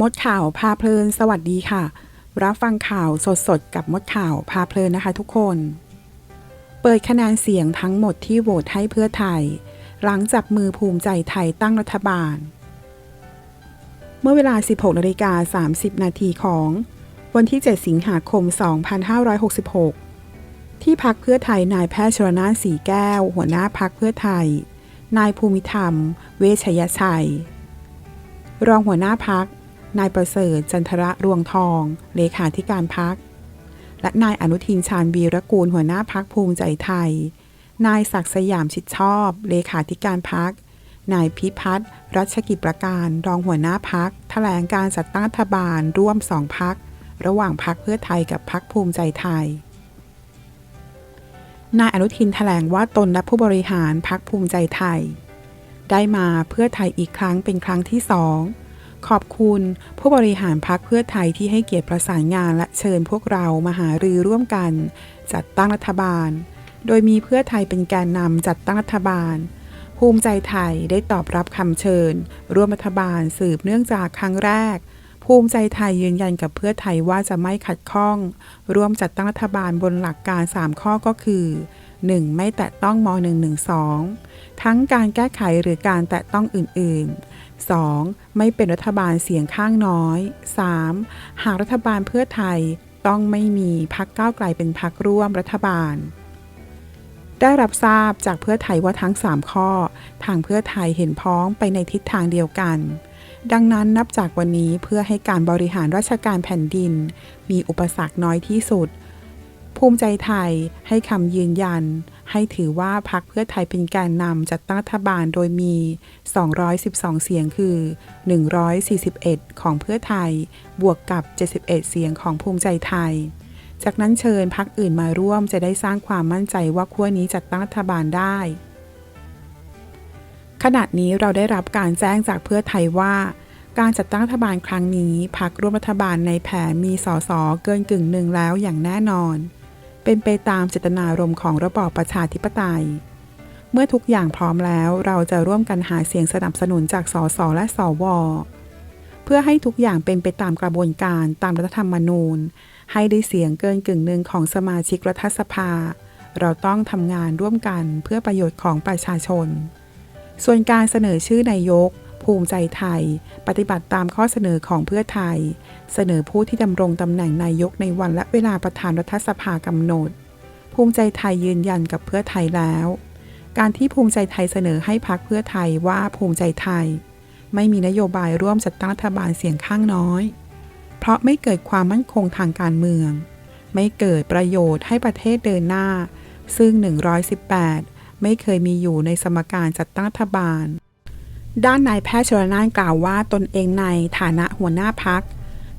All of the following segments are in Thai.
มดข่าวพาเพลิน สวัสดีค่ะ รับฟังข่าวสดๆ กับมดข่าวพาเพลินนะคะทุกคน เปิดคะแนนเสียงทั้งหมดที่โหวตให้เพื่อไทย หลังจับมือภูมิใจไทยตั้งรัฐบาล เมื่อเวลา 16นาฬิกา30 นาทีของ วันที่ 7 สิงหาคม 2566 ที่พักเพื่อไทยนายแพทย์ชรนานสีแก้ว หัวหน้าพักเพื่อไทย นายภูมิธรรม เวชยชัยรองหัวหน้าพัก นายประเสริฐจันทระรวงทอง เลขาธิการพัก และนายอนุทินชาญวีรกูลหัวหน้าพักภูมิใจไทย นายศักดิ์สยามชิดชอบ เลขาธิการพัก นายพิพัฒน์รัชกิจประการรองหัวหน้าพักแถลงการจัดตั้งรัฐบาลร่วมสองพัก ระหว่างพักเพื่อไทยกับพักภูมิใจไทย นายอนุทินแถลงว่าตนและผู้บริหารพักภูมิใจไทย ได้มาเพื่อไทยอีกครั้งเป็นครั้งที่สอง ขอบคุณผู้บริหารพักเพื่อไทยที่ให้เกียรติประสานงานและเชิญพวกเรามาหารือร่วมกัน จัดตั้งรัฐบาล โดยมีเพื่อไทยเป็นแกนนำจัดตั้งรัฐบาล ภูมิใจไทยได้ตอบรับคำเชิญ ร่วมรัฐบาลสืบเนื่องจากครั้งแรก ภูมิใจไทยยืนยันกับเพื่อไทยว่าจะไม่ขัดข้อง ร่วมจัดตั้งรัฐบาลบนหลักการ 3 ข้อก็คือ 1. ไม่แตะต้องม .112 ทั้งการแก้ไขหรือการแตะต้องอื่นๆ 2. ไม่เป็นรัฐบาลเสียงข้างน้อย 3. หากรัฐบาลเพื่อไทยต้องไม่มีพักก้าวไกลเป็นพักร่วมรัฐบาล ได้รับทราบจากเพื่อไทยว่าทั้ง 3 ข้อ ทางเพื่อไทยเห็นพ้องไปในทิศทางเดียวกัน ดังนั้นนับจากวันนี้เพื่อให้การบริหารราชการแผ่นดิน มีอุปสรรคน้อยที่สุด ภูมิใจไทยให้คำยืนยัน ให้ถือว่าพักเพื่อไทยเป็นการนำจัดตั้งรัฐบาลโดยมี 212 เสียงคือ 141 ของเพื่อไทย บวกกับ 71 เสียงของภูมิใจไทย จากนั้นเชิญพักอื่นมาร่วมจะได้สร้างความมั่นใจว่าขั้วนี้จัดตั้งรัฐบาลได้ ขณะนี้เราได้รับการแจ้งจากเพื่อไทยว่าการจัดตั้งรัฐบาลครั้งนี้พักร่วมรัฐบาลในแผนมีสสเกินกึ่งหนึ่งแล้วอย่างแน่นอน เป็นไปตามเจตนารมณ์ของระบอบประชาธิปไตย เมื่อทุกอย่างพร้อมแล้วเราจะร่วมกันหาเสียงสนับสนุนจากสสและสว เพื่อให้ทุกอย่างเป็นไปตามกระบวนการตามรัฐธรรมนูญ ให้ได้เสียงเกินกึ่งหนึ่งของสมาชิกรัฐสภา เราต้องทำงานร่วมกันเพื่อประโยชน์ของประชาชน ส่วนการเสนอชื่อนายก ภูมิใจไทย ปฏิบัติตามข้อเสนอของเพื่อไทย เสนอผู้ที่ดำรงตำแหน่งนายกในวันและเวลาประธานรัฐสภากำหนด ภูมิใจไทยยืนยันกับเพื่อไทยแล้ว การที่ภูมิใจไทยเสนอให้พักเพื่อไทยว่าภูมิใจไทย ไม่มีนโยบายร่วมจัดตั้งรัฐบาลเสียงข้างน้อย เพราะไม่เกิดความมั่นคงทางการเมือง ไม่เกิดประโยชน์ให้ประเทศเดินหน้า ซึ่ง 118 ไม่เคยมีอยู่ในสมการจัดตั้งรัฐบาล ด้านนายแพทย์ชลนานกล่าวว่าตนเองในฐานะหัวหน้าพัก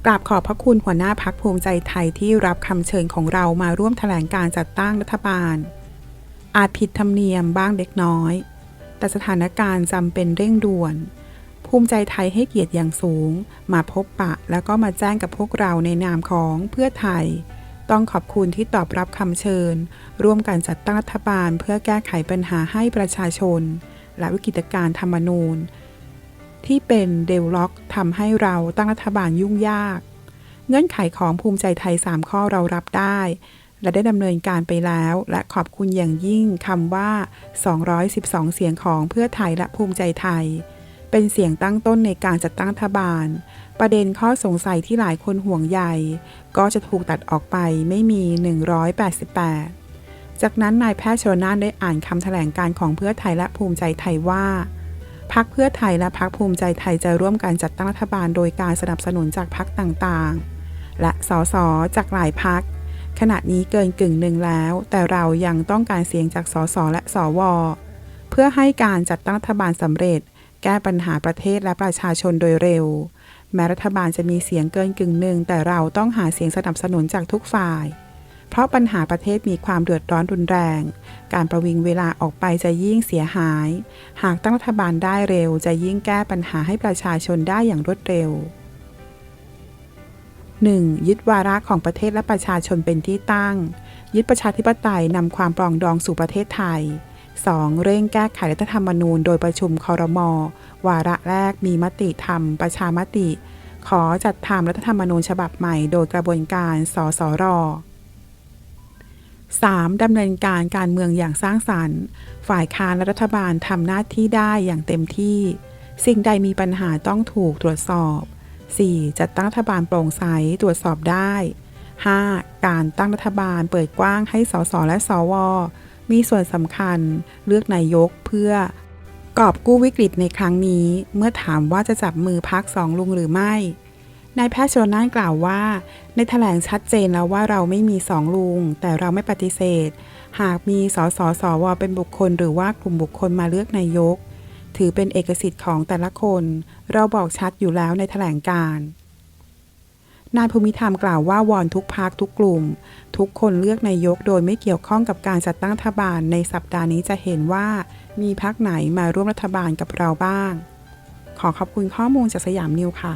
กราบขอบพระคุณหัวหน้าพักภูมิใจไทยที่รับคำเชิญของเรามาร่วมแถลงการจัดตั้งรัฐบาล อาจผิดธรรมเนียมบ้างเล็กน้อย แต่สถานการณ์จำเป็นเร่งด่วน ภูมิใจไทยให้เกียรติอย่างสูง มาพบปะแล้วก็มาแจ้งกับพวกเราในนามของเพื่อไทย ต้องขอบคุณที่ตอบรับคำเชิญ ร่วมกันจัดตั้งรัฐบาลเพื่อแก้ไขปัญหาให้ประชาชน และวิกฤตการ์ธรรมนูญ ที่เป็นเดลล็อกทำให้เราตั้งรัฐบาลยุ่งยาก เงื่อนไขของภูมิใจไทย 3 ข้อเรารับได้ และได้ดำเนินการไปแล้ว และขอบคุณอย่างยิ่งคำว่า 212 เสียงของเพื่อไทยและภูมิใจไทย เป็นเสียงตั้งต้นในการจัดตั้งรัฐบาล ประเด็นข้อสงสัยที่หลายคนห่วงใยก็จะถูกตัดออกไปไม่มี 188 จากนั้นนายแพทย์ชนน่านได้อ่านคำแถลงการของเพื่อไทยและภูมิใจไทยว่าพักเพื่อไทยและพักภูมิใจไทยจะร่วมกันจัดตั้งรัฐบาลโดยการสนับสนุนจากพักต่างๆ และสสจากหลายพัก ขณะนี้เกินกึ่งหนึ่งแล้ว แต่เรายังต้องการเสียงจากสสและสว เพื่อให้การจัดตั้งรัฐบาลสำเร็จ แก้ปัญหาประเทศและประชาชนโดยเร็ว แม้รัฐบาลจะมีเสียงเกินกึ่งหนึ่งแต่เราต้องหาเสียงสนับสนุนจากทุกฝ่าย เพราะปัญหาประเทศมีความเดือดร้อนรุนแรง การประวิงเวลาออกไปจะยิ่งเสียหาย หากตั้งรัฐบาลได้เร็วจะยิ่งแก้ปัญหาให้ประชาชนได้อย่างรวดเร็ว 1. ยึดวาระของประเทศและประชาชนเป็นที่ตั้ง ยึดประชาธิปไตยนำความปรองดองสู่ประเทศไทย 2. เร่งแก้ไขรัฐธรรมนูญโดยประชุมคอรมอวาระแรกมีมติทำประชามติ ขอจัดทำรัฐธรรมนูญฉบับใหม่โดยกระบวนการสสร 3. ดำเนินการการเมืองอย่างสร้างสรรค์ ฝ่ายค้านและรัฐบาลทำหน้าที่ได้อย่างเต็มที่ สิ่งใดมีปัญหาต้องถูกตรวจสอบ 4. จัดตั้งรัฐบาลโปร่งใสตรวจสอบได้ 5. การตั้งรัฐบาลเปิดกว้างให้สสและสว มีส่วนสำคัญเลือกนายกเพื่อกอบกู้วิกฤตในครั้งนี้ เมื่อถามว่าจะจับมือพักสองลุงหรือไม่นายแพทย์ชลนานกล่าวว่า ในแถลงชัดเจนแล้วว่าเราไม่มีสองลุง แต่เราไม่ปฏิเสธ หากมีสสสวเป็นบุคคล หรือว่ากลุ่มบุคคลมาเลือกนายก ถือเป็นเอกสิทธิ์ของแต่ละคน เราบอกชัดอยู่แล้วในแถลงการ์นายภูมิธรรมกล่าวว่าวอนทุกพักทุกกลุ่ม ทุกคนเลือกนายกโดยไม่เกี่ยวข้องกับการจัดตั้งรัฐบาลในสัปดาห์นี้จะเห็นว่า มีพักไหนมาร่วมรัฐบาลกับเราบ้าง ขอขอบคุณข้อมูลจากสยามนิวค่ะ